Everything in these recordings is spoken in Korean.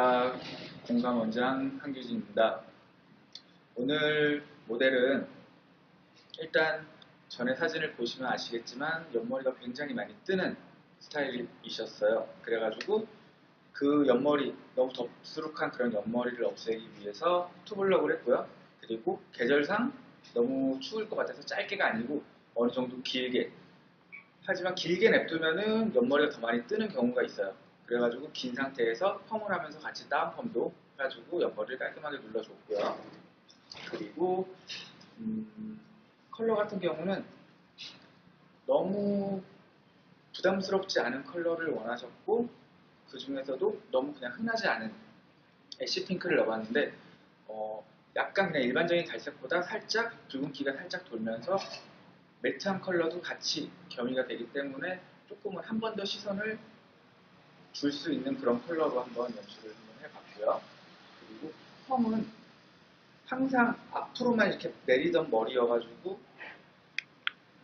아, 공감원장 한규진입니다. 오늘 모델은 일단 전에 사진을 보시면 아시겠지만 옆머리가 굉장히 많이 뜨는 스타일이셨어요. 그래가지고 그 옆머리, 너무 덥수룩한 그런 옆머리를 없애기 위해서 투블럭을 했고요. 그리고 계절상 너무 추울 것 같아서 짧게가 아니고 어느 정도 길게 하지만 길게 냅두면은 옆머리가 더 많이 뜨는 경우가 있어요. 그래가지고 긴 상태에서 펌을 하면서 같이 다운펌도 해가지고 옆머리를 깔끔하게 눌러줬고요. 그리고 음, 컬러 같은 경우는 너무 부담스럽지 않은 컬러를 원하셨고 그 중에서도 너무 그냥 흔하지 않은 애쉬 핑크를 넣어봤는데 어, 약간 그냥 일반적인 갈색보다 살짝 붉은기가 살짝 돌면서 매트한 컬러도 같이 겸이가 되기 때문에 조금은 한 번 더 시선을 줄 수 있는 그런 컬러로 한번 연출을 한번 해봤고요. 그리고 펌은 항상 앞으로만 이렇게 내리던 머리여가지고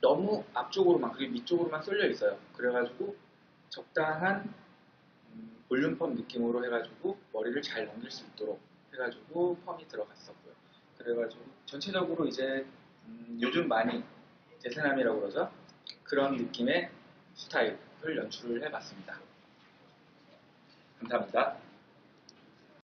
너무 앞쪽으로만 그리고 밑쪽으로만 쏠려 있어요. 그래가지고 적당한 음, 볼륨 펌 느낌으로 해가지고 머리를 잘 넘길 수 있도록 해가지고 펌이 들어갔었고요. 그래가지고 전체적으로 이제 음, 요즘 많이 대세남이라고 그러죠. 그런 느낌의 스타일을 연출을 해봤습니다. 감사합니다.